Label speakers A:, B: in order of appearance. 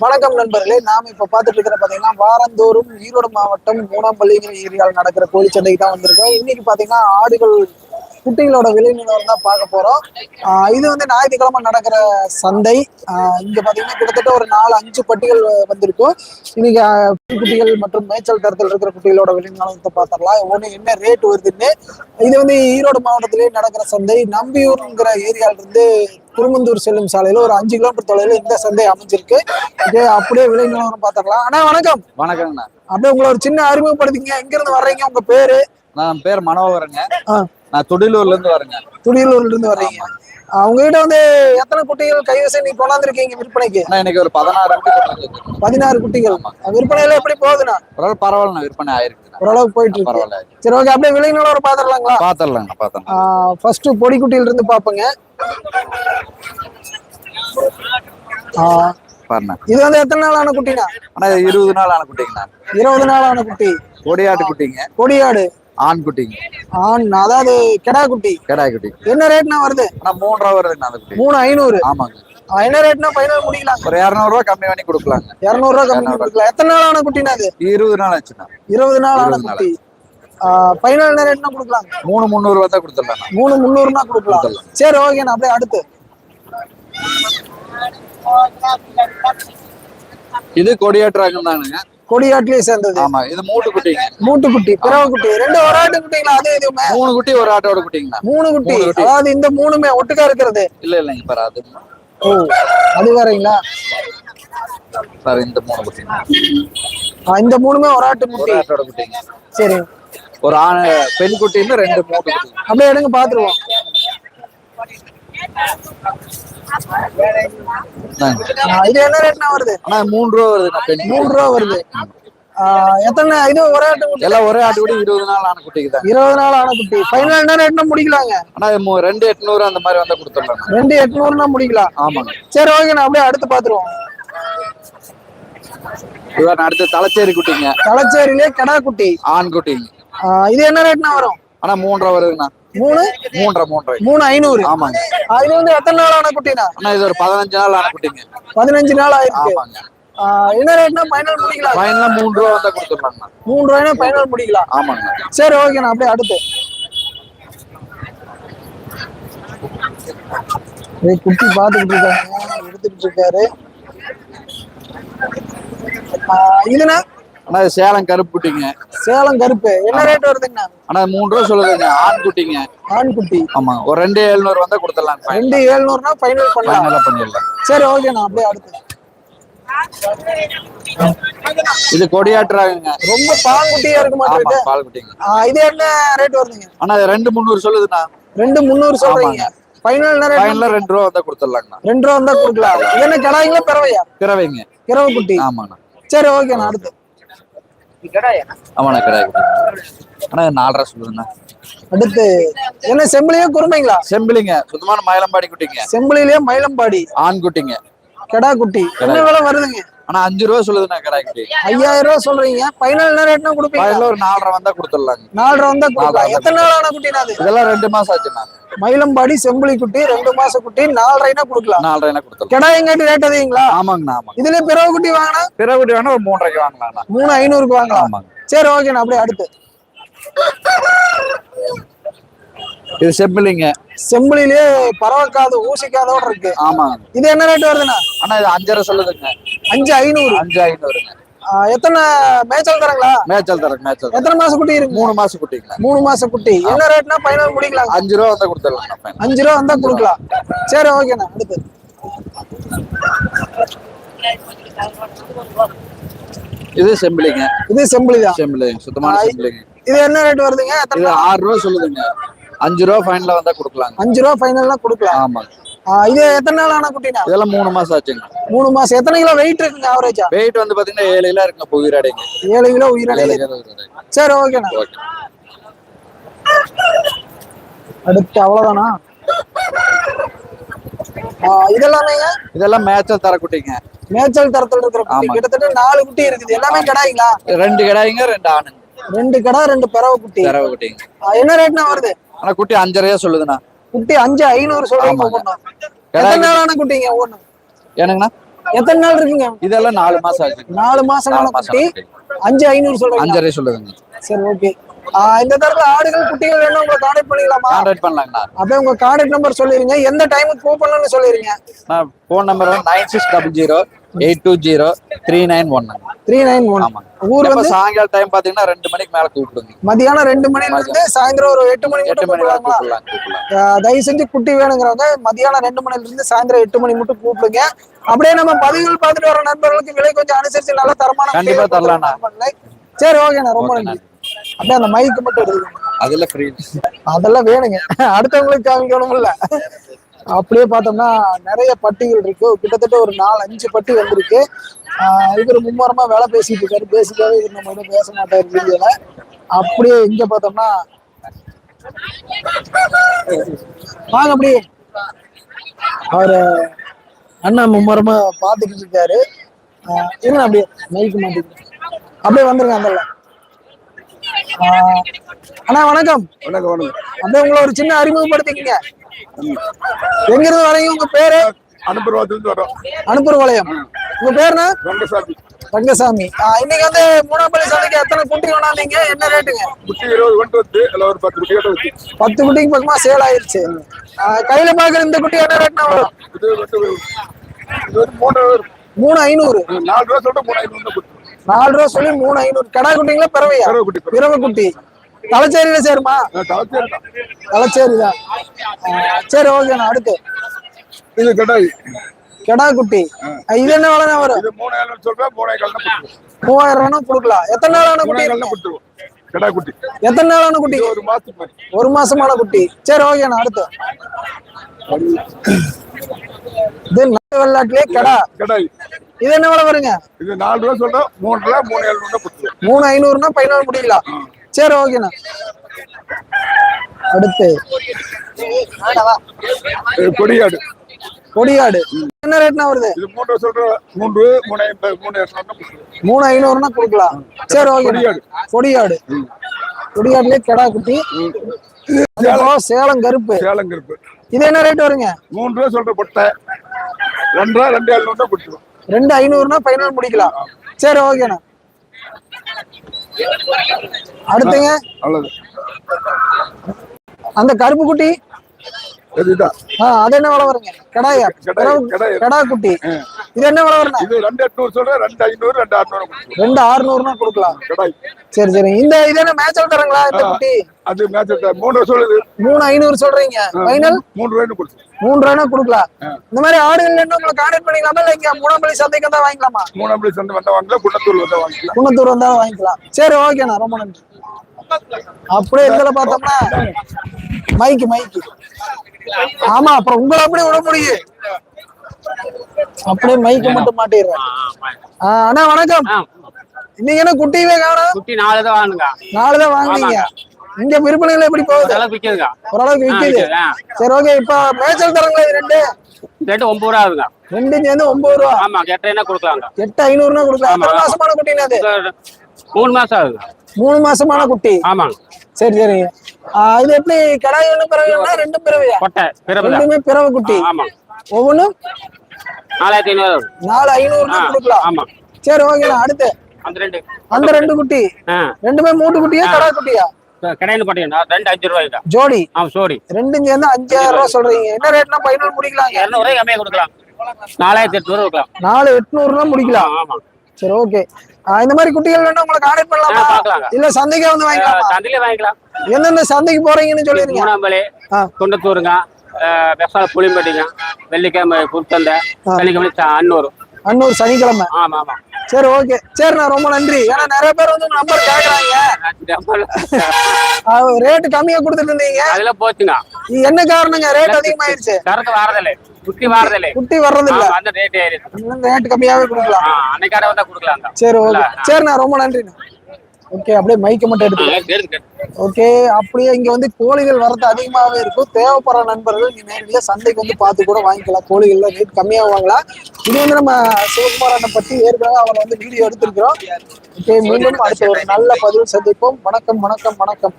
A: வணக்கம் நண்பர்களே நாம இப்ப பாத்துட்டு இருக்கிற பாத்தீங்கன்னா வாரந்தோறும் ஈரோடு மாவட்டம் மூணாம்பள்ளிங்கிற ஏரியாவில் நடக்கிற கோழி சந்தைக்கு தான் வந்திருக்கோம். இன்னைக்கு பாத்தீங்கன்னா ஆடுகள் குட்டிகளோட விலை நிலவரம் தான் பார்க்க போறோம். ஆஹ் இது வந்து ஞாயிற்றுக்கிழமை நடக்கிற சந்தை. இங்க பாத்தீங்கன்னா கிட்டத்தட்ட ஒரு நாலு அஞ்சு பட்டிகள் வந்திருக்கும். இன்னைக்கு குட்டிகள் மற்றும் மேய்ச்சல் தரத்தில் இருக்கிற குட்டிகளோட விலை நிலவரத்தை பார்த்துடலாம். ஒண்ணு என்ன ரேட் வருதுன்னு. இது வந்து ஈரோடு மாவட்டத்திலே நடக்கிற சந்தை. நம்பியூர்ங்கிற ஏரியால இருந்து குருமந்தூர் செல்லும் சாலையில ஒரு அஞ்சு கிலோமீட்டர் தொலைவில் இந்த சந்தை அமைஞ்சிருக்கு. இது அப்படியே விலை நிலவரம் பார்த்துடலாம். அண்ணா வணக்கம்.
B: வணக்கங்கண்ணா.
A: அப்படியே உங்களை ஒரு சின்ன அறிமுகப்படுத்திங்க எங்க இருந்து வர்றீங்க? உங்க பேரு?
B: நான் பேர் மனோகரங்க. நான் துடிலூர்ல இருந்து வரேங்க.
A: துடியலூர்ல இருந்து வர்றீங்க உங்ககிட்ட வந்து எத்தனை குட்டிகள் கைவசம்? நீ கொண்டாந்துருக்கீங்க விற்பனைக்கு?
B: ஆனா எனக்கு ஒரு பதினாறு குட்டி.
A: பதினாறு குட்டிகள். விற்பனையில எப்படி போகுதுண்ணா?
B: ஓரளவு பரவாயில்ல விற்பனை ஆயிருக்குண்ணா
A: ஓரளவுக்கு போயிட்டு இருக்கு.
B: பரவாயில்ல.
A: சரி ஓகே அப்படியே விலை நிலவரம் பாத்துடலாங்களா
B: பாத்திரலாங்கண்ணா பாத்திரம்.
A: ஃபர்ஸ்ட் பொடி குட்டியில இருந்து பாப்போங்க. இது வந்து எத்தனை நாளான குட்டினா
B: ஆனா இருபது நாள் ஆன குட்டிங்கண்ணா.
A: இருபது நாளான குட்டி.
B: கொடியாட்டு குட்டிங்க.
A: கொடியாடு
B: ஆண் குட்டிங்க
A: ஆண் அதாவது கெடா குட்டி
B: கிடாய் குட்டி
A: என்ன ரேட்னா வருது?
B: மூணு ரூபா வருதுங்கண்ணா அந்த குட்டி?
A: மூணு ஐநூறு.
B: ஆமாங்க.
A: என்ன ரேட்னா ஃபைனல் முடிக்கலாம்
B: ஒரு இரநூறு ரூபா கம்மி பண்ணி கொடுக்கலாங்க.
A: இருநூறு ரூபா கம்மி பண்ணி கொடுக்கலாம். எத்தனை நாள் ஆன குட்டினா அது?
B: இருபது நாள் ஆச்சுண்ணா.
A: இருபது நாள் ஆன. குட்டி. ஃபைனல் என்ன ரேட்னா கொடுக்கலாம்?
B: மூணு முந்நூறு ரூபா தான் கொடுத்துடலாம்
A: மூணு முந்நூறுனா கொடுக்கலாம். சரி ஓகேண்ணா அப்படியே அடுத்து.
B: இது கொடியாட்டு ரகம் தானுங்க
A: கொடியாட்டிலேயே சேர்ந்தது.
B: ஆமா இது மூட்டு குட்டிங்க
A: மூட்டு குட்டி பிறவை குட்டி. ரெண்டு ஒரு ஆட்டு குட்டிங்களா? அது எதுவுமே
B: மூணு குட்டி ஒரு ஆட்டோட குட்டிங்கண்ணா
A: மூணு குட்டி.
B: குட்டி.
A: அதாவது இந்த மூணுமே ஒட்டுக்கா இருக்கிறது.
B: இல்ல இல்லைங்க பாரு அது
A: ஓ அது வேறங்களா?
B: பாரு இந்த மூணு குட்டிங்க
A: ஆ, இந்த மூணுமே ஒரு ஆட்டு குட்டி.
B: ஆட்டோட குட்டிங்க.
A: சரி.
B: ஒரு ஆண் பெண் குட்டின்னு ரெண்டு மூணு குட்டி.
A: அப்படியே எடுங்க பாத்துருவோம். இது என்ன ரேட்னா வருது?
B: ஆனா மூணு ரூபா பெண்.
A: மூணு ரூபா வருது. எத்தனை இது ஒரே ஆட்டு
B: எல்லாம் ஒரே ஆட்டு குட்டி இருபது நாள் ஆன குட்டிக்கு தான்.
A: இருபது நாள் ஆன குட்டி. ஃபைனல் என்ன ரேட்னா முடிக்கலாங்க?
B: ஆனா ரெண்டு எட்நூறு அந்த மாதிரி வந்தா கொடுத்துடலாம்.
A: ரெண்டு எட்நூறுனா முடிக்கலாம்.
B: ஆமாங்க.
A: சரி ஓகே நான் அப்படியே அடுத்து பாத்துருவோம்.
B: இவர் அடுத்து தலைச்சேரி குட்டிங்க.
A: களச்சேரியிலே கெடா குட்டி.
B: ஆண் குட்டிங்க
A: இது என்ன ரேட்னா வரும்?
B: ஆனா ரூபா வருதுண்ணா.
A: மூணு?
B: மூன்றரை மூன்றரை.
A: மூணு ஐநூறு.
B: ஆமாங்க.
A: இது வந்து எத்தனை நாள் ஆன குட்டினா?
B: இது ஒரு பதினஞ்சு நாள் ஆன குட்டிங்க.
A: பதினஞ்சு நாள் ஆயிருக்கு. என்ன ரேட்னா ஃபைனல் முடிக்கலாம்
B: ஃபைனலா மூணு ரூபா வந்தா
A: மூணு ரூபாய்னா ஃபைனல் முடிக்கலாம்
B: ஆமாங்க.
A: சரி ஓகே நான் அப்படியே அடுத்து. குட்டி பாத்துக்கிட்டு இருக்காங்க எடுத்துக்கிட்டு இருக்காரு. இதுனா?
B: இது சேலம் கருப்பு குட்டிங்க
A: சேலம் கருப்பு. என்ன ரேட் வருதுங்கண்ணா?
B: ஆனா மூணு ரூபா சொல்லுதுங்க. ஆண் குட்டிங்க
A: ஆண் குட்டி
B: ஆமா ஒரு ரெண்டு எழுநூறு வந்தா கொடுத்துடலாம்.
A: ரெண்டு ஏழ்நூறுனா ஃபைனல் பண்ணலாம்.
B: ஃபைனலா பண்ணிடலாம்.
A: சரி ஓகே நான் அப்படியே அடுத்து.
B: இது கொடியாட்டுறாங்க
A: ரொம்ப பாங்குட்டியா இருக்க
B: ஆமா
A: மாட்டேங்குது
B: பால் குட்டிங்க
A: ஆ, இது என்ன ரேட் வருதுங்க?
B: இது ரெண்டு முந்நூறு சொல்லுதுண்ணா.
A: ரெண்டு முந்நூறு சொல்றீங்க. ஃபைனல்
B: ஃபைனலா ரெண்டு ரூபா வந்தா கொடுத்துடலாங்கண்ணா.
A: ரெண்டு ரூபா வந்தா கொடுக்கலாம். என்ன கிடாய்ங்களா பிறவையா?
B: பிறவைங்க.
A: கிரவ குட்டி
B: ஆமாண்ணா.
A: சரி ஓகே நான் அடுத்து.
B: ஆமாண்ணா
A: அடுத்து என்ன செம்பிளியே குறுமைங்களா
B: செம்பிளிங்க சுத்தமான மயிலம்பாடி குட்டிங்க.
A: செம்பிளிலேயே மயிலம்பாடி.
B: ஆண் குட்டிங்க.
A: கெடா குட்டி. என்ன விலை வருதுங்க?
B: ஆனா அஞ்சு ரூபா சொல்லுதுண்ணா கடை குட்டி.
A: ஐயாயிரம் ரூபா சொல்றீங்க. ஃபைனல் என்ன ரேட்னா கொடுப்பீங்க?
B: ஒரு நாலரை வந்தா கொடுத்துடலாங்க.
A: நாலு ரூபா வந்தா கொடுக்கலாம். எத்தனை நாள் ஆன குட்டினா அது?
B: இதெல்லாம் ரெண்டு மாசம் ஆச்சுண்ணா.
A: மயிலம்பாடி செம்பிளி குட்டி ரெண்டு மாச குட்டி நாலரைனா கொடுக்கலாம்.
B: நாலரை கொடுத்துடலாம்.
A: கெடா எங்காட்டி ரேட் அதிகங்களா?
B: ஆமாங்கண்ணா ஆமாங்க.
A: இதுலயே பிறவை குட்டி வாங்கினா?
B: பிற குட்டி வேணா ஒரு மூன்றரைக்கு வாங்கலாம்ண்ணா.
A: மூணு ஐநூறுக்கு வாங்கலாம்.
B: ஆமாங்க.
A: சரி ஓகே நான் அப்படியே அடுத்து.
B: இது செம்பிளிங்க
A: செம்பிளிலேயே பறவைக்காது ஊசிக்காதோட இருக்கு.
B: ஆமாங்க.
A: இது என்ன ரேட் வருதுண்ணா?
B: ஆனா இது அஞ்சரை சொல்லுதுங்க.
A: அஞ்சு ஐநூறு.
B: அஞ்சு ஐநூறுங்க.
A: எத்தனை மேய்ச்சல் தரங்களா?
B: மேய்ச்சல் தரேன் மேய்ச்சல்.
A: எத்தனை மாச குட்டி இருக்கு?
B: மூணு மாசம் குட்டிங்களா?
A: மூணு மாச குட்டி. என்ன ரேட்னா ஃபைனல் முடிக்கலாம்?
B: அஞ்சு ரூபா வந்தா கொடுத்துடலாம்
A: அஞ்சு ரூபா வந்தா கொடுக்கலாம். சரி ஓகேண்ணா அடுத்து.
B: இது செம்பிளிங்க
A: இது செம்பிளி தான்
B: செம்பிளிங்க சுத்தமான செம்பிளிங்க
A: இது என்ன ரேட் வருதுங்க?
B: இது ஆறு ரூபா சொல்லுதுங்க. அஞ்சு ரூபா ஃபைனலா வந்தா கொடுக்கலாங்க.
A: அஞ்சு ரூபா ஃபைனல்லாம் கொடுக்கலாம்.
B: ஆமாங்க
A: ஆ, இது எத்தனை நாள் ஆன குட்டினா?
B: இதெல்லாம் மூணு மாசம் ஆச்சுங்க.
A: மூணு மாசம். எத்தனை கிலோ வெயிட் இருக்குங்க ஆவரேஜா
B: வெயிட் வந்து பாத்தீங்கன்னா ஏழு கிலோ இருக்குங்க புவிராடைங்க
A: ஏழு கிலோ உயிரடை. சரி ஓகேண்ணா
B: ஓகே
A: அடுத்து அவ்வளவுதானா?
B: இதெல்லாம் மேய்ச்சல் தர குட்டிங்க.
A: மேய்ச்சல் தரத்துல இருக்கிற குட்டி. கிட்டத்தட்ட நாலு குட்டி இருக்குது. எல்லாமே கிடாய்ங்களா?
B: ரெண்டு கிடாய்ங்க ரெண்டு ஆணுங்க.
A: ரெண்டு கடை ரெண்டு பிறவை குட்டி.
B: தரவு குட்டிங்க.
A: என்ன ரேட்னா வருது?
B: ஆனா குட்டி அஞ்சரையா சொல்லுதுண்ணா.
A: குட்டி அஞ்சு ஐநூறு சொல்றீங்க எத்தனை நாளான குட்டிங்க ஒவ்வொன்றும்
B: ஏனுங்கண்ணா
A: எத்தனை நாள் இருக்குங்க?
B: இதெல்லாம் நாலு மாசம் ஆச்சு.
A: நாலு மாசமான குட்டி. அஞ்சு ஐநூறு சொல்றீங்க
B: அஞ்சரை சொல்லுதுங்க.
A: சரி ஓகே. இந்த தடவை ஆடுகள் குட்டிகள் வேணும் உங்களை கான்டாக்ட் பண்ணிக்கலாமா?
B: கான்டாக்ட் பண்ணலாங்கண்ணா.
A: அப்படியே உங்க கான்டாக்ட் நம்பர் சொல்லிருங்க. எந்த டைமுக்கு கூப்பிடணும்னு சொல்லிருங்க.
B: நான் phone number nine six double zero eight two zero three nine one.
A: Three nine one. ஊர் வந்து
B: சாயங்காலம் டைம் பாத்தீங்கன்னா ரெண்டு மணிக்கு மேல கூப்பிடுங்க
A: மதியானம் ரெண்டு மணில இருந்து சாயந்தரம் ஒரு எட்டு மணி
B: எட்டு மணி
A: தயவு செஞ்சு குட்டி வேணுங்கிறவங்க மதியானம் ரெண்டு மணில இருந்து சாயந்தரம் எட்டு மணி மட்டும் கூப்பிடுங்க. அப்படியே நம்ம பதிவுகள் பார்த்துட்டு வர நண்பர்களுக்கு விலை கொஞ்சம் அனுசரிச்சு நல்ல தரமான
B: கண்டிப்பா.
A: பண்ணலை. சரி ஓகேண்ணா ரொம்ப நன்றி. அப்படியே அந்த மைக்கு மட்டும் எடுத்துக்கோங்க.
B: அதுல ஃப்ரீ
A: அதெல்லாம் வேணுங்க. அடுத்தவங்களுக்கு காமிக்கணும்ல. அப்படியே பார்த்தோம்னா நிறைய பட்டிகள் இருக்கு. கிட்டத்தட்ட ஒரு நாலு அஞ்சு பட்டி வந்திருக்கு. இவர் மும்மரமா வேலை பேசிட்டு இருக்காரு. பேசிக்காவே இவர் நம்ம கிட்ட பேச மாட்டாரு வீடியோல. அப்படியே இங்க பார்த்தோம்னா வாங்க அப்படியே அவரு அண்ணா மும்மரமா பார்த்துக்கிட்டு இருக்காரு. இருங்க அப்படியே மைக்கு மாட்டிக்கிட்டு அப்படியே வந்துருங்க அந்த அண்ணா வணக்கம்.
C: வணக்கம் வணக்கம்.
A: அப்படியே உங்களை ஒரு சின்ன அறிமுகப்படுத்திக்கங்க. எங்க இருந்து வரீங்க? உங்க பேரு?
C: அனுப்புறவாத்திலிருந்து வரோம்.
A: அனுப்புற வளையம் உங்க பேருனா
C: ரங்கசாமி.
A: ரங்கசாமி. இன்னைக்கு வந்து மூணாம்பள்ளி சந்தைக்கு எத்தனை குட்டி கொண்டாந்தீங்க? என்ன ரேட்டுங்க?
C: குட்டி இருபது கொண்டு வந்து அதில் ஒரு பத்து குட்டி வச்சு
A: பத்து குட்டிக்கு பக்கமா சேல் ஆயிருச்சு. கையில பாக்குற இந்த குட்டி என்ன ரேட்னா வரும்?
C: இது வந்து மூணு.
A: மூணு ஐநூறு.
C: நாலு ரூபா சொல்லிட்டு மூணு ஐநூறு
A: நாலு ரூபா சொல்லி மூணு ஐநூறு. கடா குட்டிங்களா பிறவையா.
C: பிறவை குட்டி.
A: தலைச்சேரியில சேருமா?
C: தலைச்சேரி தான்.
A: சரி ஓகேண்ணா அடுத்து.
C: இது கடாய்.
A: கெடா குட்டி இது என்ன விலைண்ணா வரும்? மூவாயிரம் ரூபா கொடுக்கலாம். எத்தனை நாளான குட்டி?
C: கடா குட்டி
A: எத்தனை நாளான குட்டி?
C: ஒரு மாதிரி
A: ஒரு மாசமான குட்டி. சரி ஓகேண்ணா அடுத்து. இது நாட்டு வெள்ளாட்டிலே கடா.
C: கடாய்.
A: இது என்ன விலை வருங்க?
C: இது நாலு ரூபா சொல்றோம் மூணு ரூபா மூணு ஏழு கொடுத்துருவோம்.
A: மூணு ஐநூறுனா பதினாலு முடிக்கலாம் சரி ஓகேண்ணா அடுத்து.
C: கொடியாடு.
A: கொடியாடு. என்ன ரேட்னா வருது?
C: இது மூணு ரூபா சொல்றோம் மூணு மூணு ஐம்பது மூணு
A: ஐநூறுனா கொடுக்கலாம். சரி ஓகே
C: கொடியாடு.
A: கொடியாடு. கொடியாடுலயே கெடா குட்டி. சேலம். கருப்பு.
C: சேலம் கருப்பு.
A: இது என்ன ரேட் வருங்க?
C: மூணு ரூபா சொல்ற பொட்டை. ரெண்டு ரூபா ரெண்டு கொடுத்துருவோம்
A: ரெண்டு ஐநூறுனா பதினாலு முடிக்கலாம். சரி ஓகேண்ணா அடுத்துங்க.
C: அவ்வளவு
A: அந்த கருப்பு குட்டி. ஆ அது என்ன விலை வருங்க? கடாய். கடா குட்டி. இது என்ன விலை வருங்க
C: இது ரெண்டு எட்நூறு சொல்றேன் ரெண்டு ஐநூறு ரெண்டு அறுநூறு
A: ரெண்டு ஆறுநூறுனா கொடுக்கலாம். சரி சரி. இந்த இது என்ன மேட்ச் தரங்களா இந்த. குட்டி?
C: அது மேட்ச் மூணு ரூபா சொல்லுது.
A: மூணு ஐநூறு சொல்றீங்க. ஃபைனல்
C: மூணு ரூபாய்னு கொடுத்து.
A: மூணு கொடுக்கலாம். இந்த மாதிரி ஆடுகள் என்ன உங்களை கான்டாக்ட் பண்ணிக்கலாமா? இல்ல இங்க மூணாம்பள்ளி சந்தைக்கு தான் வாங்கிக்கலாமா?
C: மூணாம் பிளேஸ் வந்து வந்தா வாங்கலாம் குன்னத்தூர் வந்தா வாங்கிக்கலாம்.
A: குன்னத்தூர் வந்தாலும் வாங்கிக்கலாம். சரி ஓகேண்ணா ரொம்ப நன்றி. அப்படியே இதுல பார்த்தோம்னா மைக்கு மைக்கு ஆமா அப்புறம் உங்களை அப்படியே விட முடியும்? அப்படியே மைக்கு மட்டும் மாட்டிடுறேன். அண்ணா வணக்கம். இன்னைக்கு என்ன குட்டியவே காணும்?
D: குட்டி நாலு தான் வாங்குங்க
A: நாலு தான் வாங்குனீங்க. இங்க விற்பனைகள் எப்படி போகுது? ஓரளவுக்கு விக்குது. சரி ஓகே இப்ப மேய்ச்சல் தரங்களா ரெண்டு?
D: ரேட்டு ஒன்பது ரூபா ஆகுங்க
A: ரெண்டும் சேர்ந்து ஒன்பது ரூபா.
D: ஆமா எட்டரைனா கொடுக்கலாங்க
A: எட்டு ஐநூறுனா கொடுக்கலாம்.
D: ஆமா.
A: எத்தனை மாசமான குட்டினா அது?
D: மூணு மாசம் ஆகுங்க
A: மூணு மாசமான குட்டி.
D: ஆமாங்க.
A: சரி சரி. ஆ, இது எப்படி கடாய் ஒண்ணு பிறவையா ரெண்டும் பிறவையா?
D: கொட்டை பிறகு
A: ரெண்டுமே பிறவை குட்டி.
D: ஆமாங்க.
A: ஒவ்வொன்றும்?
D: நாலாயிரத்தி ஐநூறு.
A: நாலு ஐநூறுனா
D: ஆ,
A: கொடுக்கலாம்.
D: ஆமா.
A: சரி ஓகேண்ணா அடுத்து.
D: அந்த ரெண்டு.
A: அந்த ரெண்டு குட்டி. ரெண்டுமே மூட்டு குட்டியா கடா குட்டியா?
D: கடையில் போட்டீங்கன்னா ரெண்டு அஞ்சு
A: ஜோடி.
D: ஆ சோரி
A: ரெண்டும் சேர்ந்து அஞ்சாயிரம் ரூபாய் சொல்றீங்க. என்ன ரேட்னா பதினொன்று முடிக்கலாங்க
D: இரநூறுவாய் கம்மியாக கொடுக்கலாம். நாலாயிரத்தி எட்நூறு கொடுக்கலாம்.
A: நாலு எட்நூறுனா முடிக்கலாம்.
D: ஆமா
A: சரி ஓகே. இந்த மாதிரி குட்டிகள் வேணா உங்களை கான்டாக்ட் பண்ணலாமா. இல்ல சந்தைக்கே வந்து வாங்கிக்கலாமா?
D: சந்தையிலே வாங்கிக்கலாம்.
A: எந்தெந்த சந்தைக்கு போறீங்கன்னு ஆ.
D: குண்டத்தூருங்க. பெசால புளிம்பட்டிங்க வெள்ளிக்கிழமை குருத்தந்தை வெள்ளிக்கிழமை அன்னூர்.
A: அன்னூர் சனிக்கிழமை.
D: ஆமா ஆமா.
A: சரி ஓகே சரிண்ணா ரொம்ப நன்றி. ஏன்னா நிறைய பேர் வந்து நம்பர் கேக்குறாங்க. ரேட் கம்மியா கொடுத்துட்டு இருந்தீங்க
D: அதெல்லாம் போச்சுங்க
A: என்ன காரணங்க? ரேட் அதிகமாயிருச்சு.
D: சரக்கு வாரதில்லை குட்டி வாரதில்லை
A: குட்டி வர்றது இல்ல
D: அந்த ரேட்
A: ரேட் கம்மியாவே கொடுக்கலாம்.
D: அன்னைக்கார வந்தா கொடுக்கலாங்க
A: சரி ஓகே சரிண்ணா ரொம்ப நன்றிண்ணா. ஓகே அப்படியே மைக்க மட்டும் எடுத்து. ஓகே அப்படியே இங்க வந்து கோழிகள் வரது அதிகமாகவே இருக்கும். தேவைப்படுற நண்பர்கள் நீங்க நேரடியா சந்தைக்கு வந்து பார்த்து கூட வாங்கிக்கலாம். கோழிகள்ல ரேட் கம்மியாக வாங்கலாம் இது வந்து நம்ம சிவகுமார் அண்ணன் பத்தி ஏற்கனவே அவரை வந்து வீடியோ எடுத்திருக்கிறோம். ஓகே மீண்டும் அடுத்த ஒரு நல்ல பதிவு சந்திப்போம். வணக்கம் வணக்கம் வணக்கம்.